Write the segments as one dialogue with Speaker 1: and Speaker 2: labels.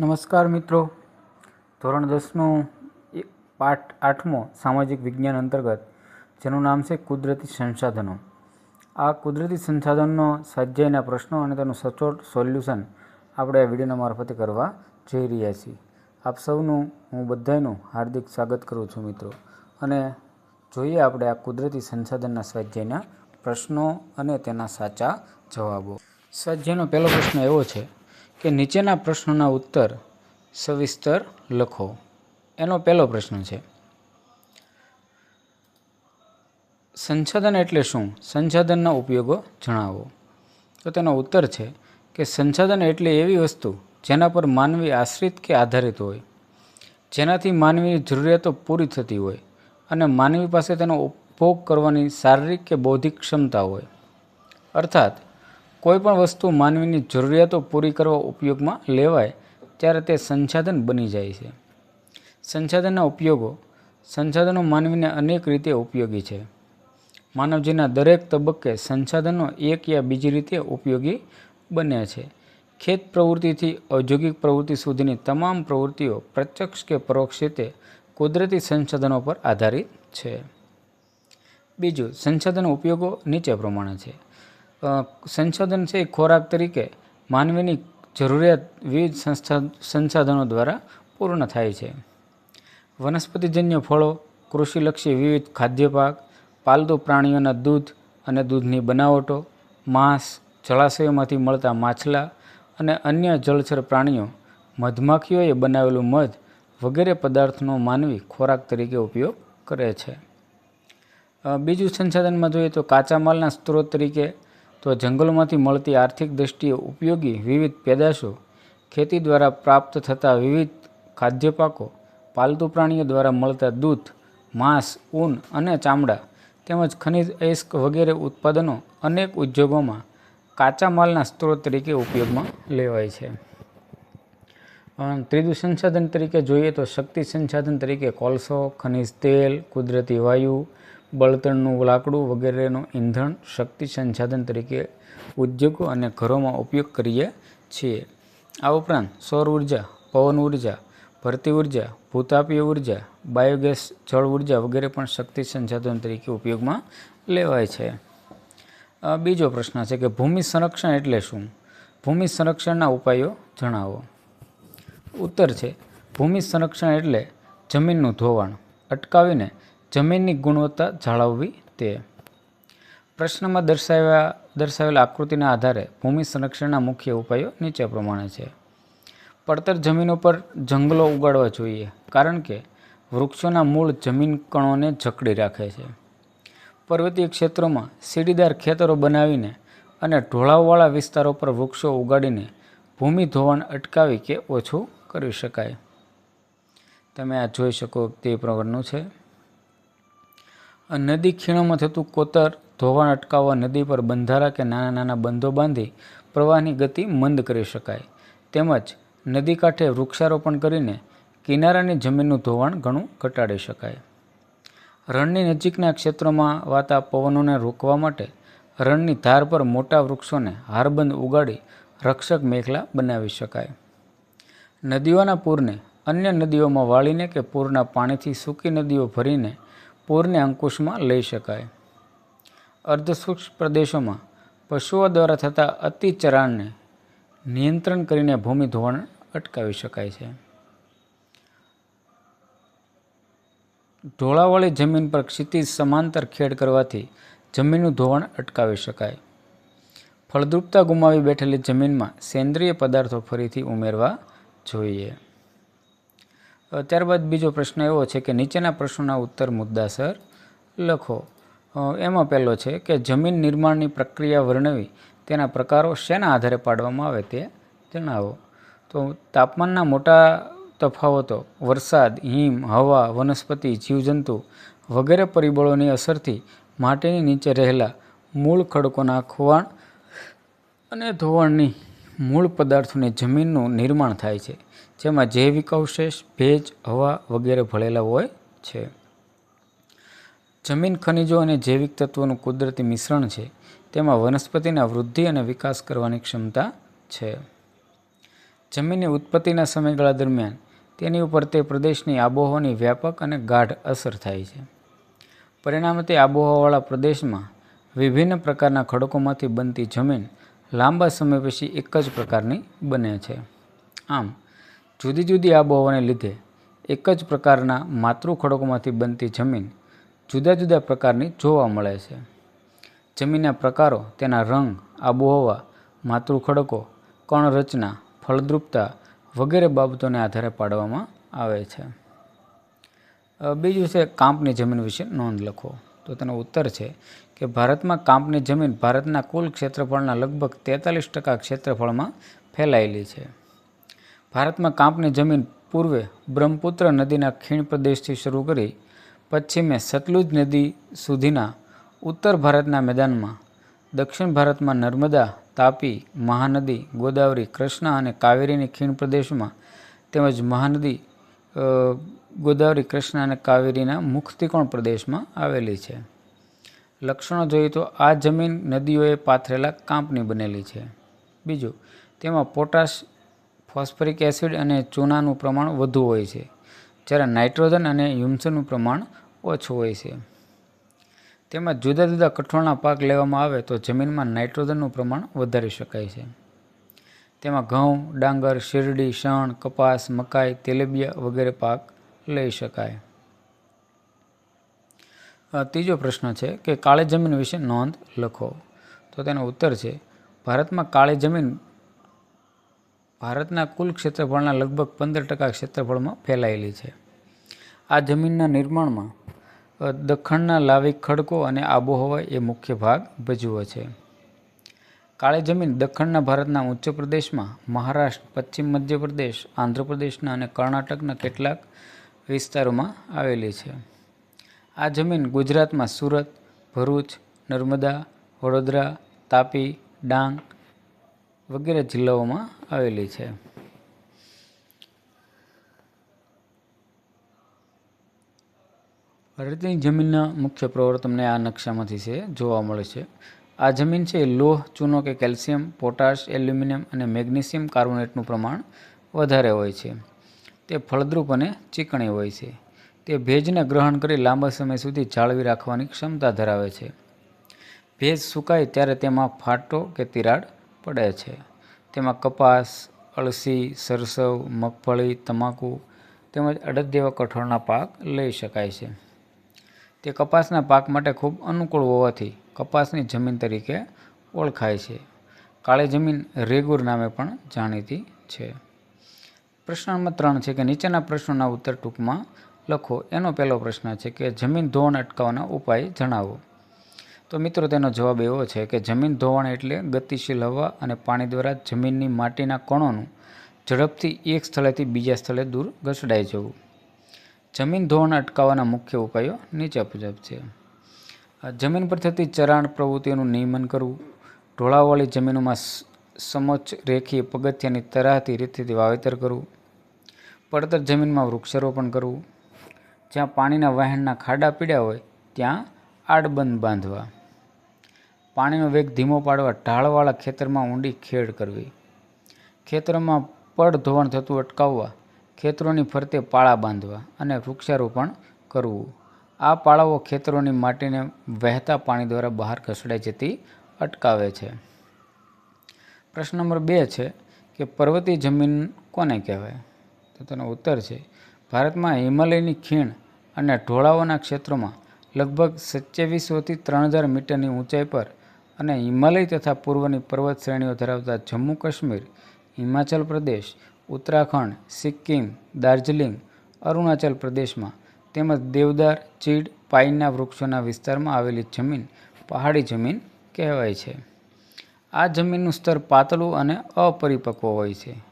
Speaker 1: નમસ્કાર મિત્રો. ધોરણ દસનો એ પાઠ આઠમો સામાજિક વિજ્ઞાન અંતર્ગત, જેનું નામ છે કુદરતી સંસાધનો. આ કુદરતી સંસાધનનો સ્વાધ્યાયના પ્રશ્નો અને તેનું સચોટ સોલ્યુશન આપણે આ વિડીયોના મારફતે કરવા જઈ રહ્યા છીએ. આપ સૌનું, હું બધાનું હાર્દિક સ્વાગત કરું છું મિત્રો. અને જોઈએ આપણે આ કુદરતી સંસાધનના સ્વાધ્યાયના પ્રશ્નો અને તેના સાચા જવાબો. સ્વાધ્યાયનો પહેલો પ્રશ્ન એવો છે કે નીચેના પ્રશ્નોના ઉત્તર સવિસ્તર લખો. એનો પહેલો પ્રશ્ન છે. સંશોધન એટલે શું? સંસાધનના ઉપયોગો જણાવો. તો તેનો ઉત્તર છે કે સંશોધન એટલે એવી વસ્તુ જેના પર માનવી આશ્રિત કે આધારિત હોય. જેનાથી માનવીની જરૂરિયાતો પૂરી થતી હોય અને માનવી પાસે તેનો ઉપભોગ કરવાની શારીરિક કે બૌદ્ધિક ક્ષમતા હોય. અર્થાત કોઈ પણ વસ્તુ માનવીની જરૂરિયાતો પૂરી કરવા ઉપયોગમાં લેવાય, ત્યારે તે સંસાધન બની જાય છે. સંસાધનના ઉપયોગો, સંસાધનો માનવીને અનેક રીતે ઉપયોગી છે. માનવજીના દરેક તબક્કે સંસાધનો એક યા બીજી રીતે ઉપયોગી બને છે. ખેત પ્રવૃત્તિથી ઔદ્યોગિક પ્રવૃત્તિ સુધીની તમામ પ્રવૃત્તિઓ પ્રત્યક્ષ કે પરોક્ષ રીતે કુદરતી સંસાધનો પર આધારિત છે. બીજું, સંસાધન ઉપયોગો નીચે પ્રમાણે છે. સંશોધન છે એ ખોરાક તરીકે માનવીની જરૂરિયાત વિવિધ સંસાધનો દ્વારા પૂર્ણ થાય છે. વનસ્પતિજન્ય ફળો, કૃષિલક્ષી વિવિધ ખાદ્ય પાક પાલતુ પ્રાણીઓના દૂધ અને દૂધની બનાવટો, માંસ, જળાશયોમાંથી મળતા માછલા અને અન્ય જળચર પ્રાણીઓ, મધમાખીઓએ બનાવેલું મધ વગેરે પદાર્થનો માનવી ખોરાક તરીકે ઉપયોગ કરે છે. બીજું સંસાધનમાં જોઈએ તો કાચા માલના સ્ત્રોત તરીકે તો જંગલોમાંથી મળતી આર્થિક દ્રષ્ટિએ ઉપયોગી વિવિધ પેદાશો ખેતી દ્વારા પ્રાપ્ત થતા વિવિધ ખાદ્ય પાકો પાલતુ પ્રાણીઓ દ્વારા મળતા દૂધ, માંસ, ઊન અને ચામડા તેમજ ખનિજ અયસ્ક વગેરે ઉત્પાદનો અનેક ઉદ્યોગોમાં કાચા માલના સ્ત્રોત તરીકે ઉપયોગમાં લેવાય છે. ત્રીજું સંસાધન તરીકે જોઈએ તો શક્તિ સંસાધન તરીકે કોલસો, ખનિજ તેલ, કુદરતી વાયુ બળતણનું લાકડું વગેરેનું ઈંધણ શક્તિ સંસાધન તરીકે ઉદ્યોગો અને ઘરોમાં ઉપયોગ કરીએ છીએ. આ ઉપરાંત સૌર ઊર્જા, પવન ઊર્જા, ભરતી ઊર્જા, ભૂતાપીય ઊર્જા, બાયોગેસ, જળ ઊર્જા વગેરે પણ શક્તિ સંસાધન તરીકે ઉપયોગમાં લેવાય છે. બીજો પ્રશ્ન છે કે ભૂમિ સંરક્ષણ એટલે શું? ભૂમિ સંરક્ષણના ઉપાયો જણાવો. ઉત્તર છે, ભૂમિ સંરક્ષણ એટલે જમીનનું ધોવાણ, અટકાવીને જમીનની ગુણવત્તા જાળવવી તે. પ્રશ્નમાં દર્શાવ્યા, દર્શાવેલા આકૃતિના આધારે ભૂમિ સંરક્ષણના મુખ્ય ઉપાયો નીચે પ્રમાણે છે. પડતર જમીનો પર જંગલો ઉગાડવા જોઈએ, કારણ કે વૃક્ષોના મૂળ જમીન કણોને જકડી રાખે છે. પર્વતીય ક્ષેત્રોમાં સીડીદાર ખેતરો બનાવીને અને ઢોળાવવાળા વિસ્તારો પર વૃક્ષો ઉગાડીને ભૂમિ ધોવાણ અટકાવી કે ઓછું કરી શકાય. તમે આ જોઈ શકો તે પ્રકારનું છે. નદી ખીણોમાં થતું કોતર, ધોવાણ અટકાવવા નદી પર બંધારા કે નાના નાના બંધો બાંધી પ્રવાહની ગતિ મંદ કરી શકાય. તેમજ નદી કાંઠે વૃક્ષારોપણ કરીને કિનારાની જમીનનું ધોવાણ ઘણું ઘટાડી શકાય. રણની નજીકના ક્ષેત્રોમાં વાતા પવનોને રોકવા માટે રણની ધાર પર મોટા વૃક્ષોને હારબંધ ઉગાડી રક્ષક મેખલા બનાવી શકાય. નદીઓના પૂરને અન્ય નદીઓમાં વાળીને કે પૂરના પાણીથી સૂકી નદીઓ ભરીને પૂરને અંકુશમાં લઈ શકાય. અર્ધસૂક્ષ્મ પ્રદેશોમાં પશુઓ દ્વારા થતા અતિચરાણને નિયંત્રણ કરીને ભૂમિ ધોવાણ અટકાવી શકાય છે. ઢોળાવાળી જમીન પર ક્ષિતિજ સમાંતર ખેડ કરવાથી જમીનનું ધોવાણ અટકાવી શકાય. ફળદ્રુપતા ગુમાવી બેઠેલી જમીનમાં સેન્દ્રિય પદાર્થો ફરીથી ઉમેરવા જોઈએ. ત્યારબાદ બીજો પ્રશ્ન એવો છે કે નીચેના પ્રશ્નોના ઉત્તર મુદ્દાસર લખો. એમાં પહેલો છે કે જમીન નિર્માણની પ્રક્રિયા વર્ણવી તેના પ્રકારો શેના આધારે પાડવામાં આવે તે જણાવો. તો તાપમાનના મોટા તફાવતો, વરસાદ, હિમ, હવા, વનસ્પતિ, જીવજંતુ વગેરે પરિબળોની અસરથી માટીની નીચે રહેલા મૂળ ખડકોના ખોવાણ અને ધોવાણની મૂળ પદાર્થોની જમીનનું નિર્માણ થાય છે. જેમાં જૈવિક અવશેષ ભેજ, હવા વગેરે ભળેલા હોય છે. જમીન ખનિજો અને જૈવિક તત્વોનું કુદરતી મિશ્રણ છે. તેમાં વનસ્પતિના વૃદ્ધિ અને વિકાસ કરવાની ક્ષમતા છે. જમીનની ઉત્પત્તિના સમયગાળા દરમિયાન તેની ઉપર તે પ્રદેશની આબોહવાની વ્યાપક અને ગાઢ અસર થાય છે. પરિણામે તે આબોહવાવાળા પ્રદેશમાં વિભિન્ન પ્રકારના ખડકોમાંથી બનતી જમીન લાંબા સમય પછી એક જ પ્રકારની બને છે. આમ જુદી જુદી આબોહવાને લીધે એક જ પ્રકારના માતૃ ખડકોમાંથી બનતી જમીન જુદા જુદા પ્રકારની જોવા મળે છે. જમીનના પ્રકારો, તેના રંગ, આબોહવા માતૃ ખડકો કણરચના, ફળદ્રુપતા વગેરે બાબતોને આધારે પાડવામાં આવે છે. બીજું છે કાંપની જમીન વિશે નોંધ લખો. તો તેનો ઉત્તર છે કે ભારતમાં કાંપની જમીન ભારતના કુલ ક્ષેત્રફળના લગભગ તેતાલીસ ટકા ક્ષેત્રફળમાં ફેલાયેલી છે. ભારતમાં કાંપની જમીન પૂર્વે બ્રહ્મપુત્ર નદીના ખીણ પ્રદેશથી શરૂ કરી પશ્ચિમે સતલુજ નદી સુધીના ઉત્તર ભારતના મેદાનમાં, દક્ષિણ ભારતમાં નર્મદા, તાપી, મહાનદી, ગોદાવરી, કૃષ્ણા અને કાવેરીની ખીણ પ્રદેશમાં તેમજ મહાનદી ગોદાવરી, કૃષ્ણા અને કાવેરીના મુખ ત્રિકોણ પ્રદેશમાં આવેલી છે. લક્ષણો જોઈએ તો આ જમીન નદીઓએ પાથરેલા કાંપની બનેલી છે. બીજું, તેમાં પોટાશ ફોસ્ફરિક એસિડ અને ચૂનાનું પ્રમાણ વધુ હોય છે, જ્યારે નાઇટ્રોજન અને હ્યુમસનું પ્રમાણ ઓછું હોય છે. તેમાં જુદા જુદા કઠોળના પાક લેવામાં આવે તો જમીનમાં નાઇટ્રોજનનું પ્રમાણ વધારી શકાય છે. તેમાં ઘઉં, ડાંગર, શેરડી, શણ, કપાસ, મકાઈ, તેલેબિયા વગેરે પાક લઈ શકાય. ત્રીજો પ્રશ્ન છે કે કાળી જમીન વિશે નોંધ લખો. તો તેનો ઉત્તર છે, ભારતમાં કાળી જમીન ભારતના કુલ ક્ષેત્રફળના લગભગ પંદર ટકા ક્ષેત્રફળમાં ફેલાયેલી છે. આ જમીનના નિર્માણમાં દખણના લાવિક ખડકો અને આબોહવા એ મુખ્ય ભાગ ભજવે છે. કાળી જમીન દખણના ભારતના ઉચ્ચ પ્રદેશમાં મહારાષ્ટ્ર, પશ્ચિમ મધ્યપ્રદેશ, આંધ્રપ્રદેશના અને કર્ણાટકના કેટલાક વિસ્તારોમાં આવેલી છે. આ જમીન ગુજરાતમાં સુરત, ભરૂચ, નર્મદા, વડોદરા, તાપી, ડાંગ વગેરે જિલ્લાઓમાં આવેલી છે. ભારતની જમીનના મુખ્ય પ્રવર તમને આ નકશામાંથી છે, જોવા મળે છે. આ જમીન છે લોહ, ચૂનો કે કેલ્શિયમ, પોટાશ, એલ્યુમિનિયમ અને મેગ્નેશિયમ કાર્બોનેટનું પ્રમાણ વધારે હોય છે. તે ફળદ્રુપ અને ચીકણી હોય છે. તે ભેજને ગ્રહણ કરી લાંબા સમય સુધી જાળવી રાખવાની ક્ષમતા ધરાવે છે. ભેજ સુકાય ત્યારે તેમાં ફાટો કે તિરાડ પડે છે. તેમાં કપાસ, અળસી, સરસવ, મગફળી, તમાકુ તેમજ અડદ જેવા કઠોળના પાક લઈ શકાય છે. તે કપાસના પાક માટે ખૂબ અનુકૂળ હોવાથી કપાસની જમીન તરીકે ઓળખાય છે. કાળી જમીન રેગુર નામે પણ જાણીતી છે. પ્રશ્ન નંબર ત્રણ છે કે નીચેના પ્રશ્નોના ઉત્તર ટૂંકમાં લખો. એનો પહેલો પ્રશ્ન છે કે જમીન ધોવાણ અટકાવવાના ઉપાય જણાવો. તો મિત્રો, તેનો જવાબ એવો છે કે જમીન ધોવાણ એટલે ગતિશીલ હવા અને પાણી દ્વારા જમીનની માટીના કણોનું ઝડપથી એક સ્થળેથી બીજા સ્થળે દૂર ઘસડાઈ જવું. જમીન ધોવાણ અટકાવવાના મુખ્ય ઉપાયો નીચે મુજબ છે. જમીન પર થતી ચરાણ પ્રવૃત્તિઓનું નિયમન કરવું. ઢોળાવવાળી જમીનોમાં સમોચ્ચ રેખીય પગથિયાની તરાહતી રીતથી વાવેતર કરવું. પડતર જમીનમાં વૃક્ષારોપણ કરવું. જ્યાં પાણીના વહેણના ખાડા પીડ્યા હોય, ત્યાં આડબંધ બાંધવા. પાણીનો વેગ ધીમો પાડવા ઢાળવાળા ખેતરમાં ઊંડી ખેડ કરવી. ખેતરોમાં પડ ધોવાણ થતું અટકાવવા, ખેતરોની ફરતે પાળા બાંધવા અને વૃક્ષારોપણ કરવું. આ પાળાઓ ખેતરોની માટીને વહેતા પાણી દ્વારા બહાર ખસેડાઈ જતી અટકાવે છે. પ્રશ્ન નંબર બે છે કે પર્વતીય જમીન કોને કહેવાય? તો તેનો ઉત્તર છે, ભારતમાં હિમાલયની ખીણ અને ઢોળાવોના ક્ષેત્રોમાં લગભગ સત્યાવીસોથી ત્રણ હજાર મીટરની ઊંચાઈ પર અને હિમાલય તથા પૂર્વની પર્વત શ્રેણીઓ ધરાવતા જમ્મુ કાશ્મીર, હિમાચલ પ્રદેશ, ઉત્તરાખંડ, સિક્કિમ, દાર્જિલિંગ, અરુણાચલ પ્રદેશમાં તેમજ દેવદાર, ચીડ પાઇનના વૃક્ષોના વિસ્તારમાં આવેલી જમીન પહાડી જમીન કહેવાય છે. આ જમીનનું સ્તર પાતળું અને અપરિપક્વ હોય છે.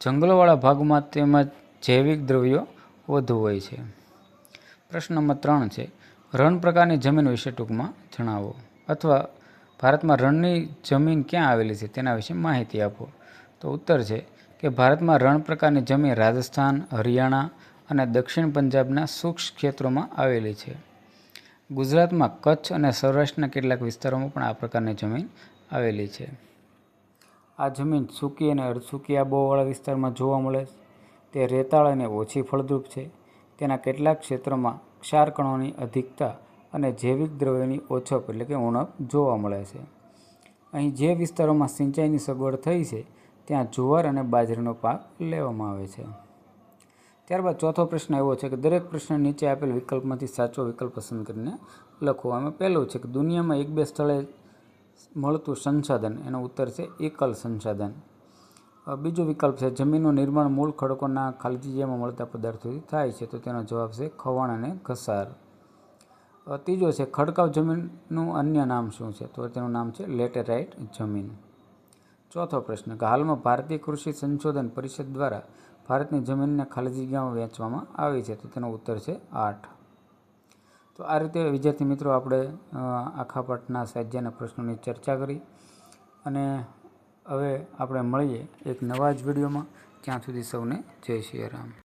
Speaker 1: જંગલોવાળા ભાગમાં તેમજ જૈવિક દ્રવ્યો વધુ હોય છે. પ્રશ્ન નંબર ત્રણ છે રણ પ્રકારની જમીન વિશે ટૂંકમાં જણાવો. અથવા ભારતમાં રણની જમીન ક્યાં આવેલી છે તેના વિશે માહિતી આપો. તો ઉત્તર છે કે ભારતમાં રણ પ્રકારની જમીન રાજસ્થાન, હરિયાણા અને દક્ષિણ પંજાબના સૂક્ષ્મ ક્ષેત્રોમાં આવેલી છે. ગુજરાતમાં કચ્છ અને સૌરાષ્ટ્રના કેટલાક વિસ્તારોમાં પણ આ પ્રકારની જમીન આવેલી છે. આ જમીન સૂકી અને અર્ધસૂકી આબોહવાળા વિસ્તારમાં જોવા મળે છે. તે રેતાળ અને ઓછી ફળદ્રુપ છે. તેના કેટલાક ક્ષેત્રોમાં ક્ષાર કણોની અધિકતા અને જૈવિક દ્રવ્યોની ઓછપ એટલે કે ઉણપ જોવા મળે છે. અહીં જે વિસ્તારોમાં સિંચાઈની સગવડ થઈ છે, ત્યાં જુવાર અને બાજરીનો પાક લેવામાં આવે છે. ત્યારબાદ ચોથો પ્રશ્ન એવો છે કે દરેક પ્રશ્ન નીચે આપેલ વિકલ્પમાંથી સાચો વિકલ્પ પસંદ કરીને લખો. આમાં પહેલું છે કે દુનિયામાં એક બે સ્થળે મળતું સંસાધન, એનો ઉત્તર છે એકલ સંસાધન. બીજો વિકલ્પ છે જમીનનું નિર્માણ મૂળ ખડકોના ખાલી જગ્યામાં મળતા પદાર્થોથી થાય છે, તો તેનો જવાબ છે ખવાણ અને ઘસાર. ત્રીજો છે, ખડકાવ જમીનનું અન્ય નામ શું છે? તો તેનું નામ છે લેટેરાઇટ જમીન. ચોથો પ્રશ્ન, કે હાલમાં ભારતીય કૃષિ સંશોધન પરિષદ દ્વારા ભારતની જમીનને ખાલી જગ્યામાં વેચવામાં આવી છે? તો તેનો ઉત્તર છે આઠ. તો આ રીતે વિદ્યાર્થી મિત્રો આપણે આખા પાઠના સ્વાધ્યાયના પ્રશ્નોની ચર્ચા કરી અને હવે આપણે મળીએ એક નવા જ વિડીયોમાં. ત્યાં સુધી સૌને જય શ્રી રામ.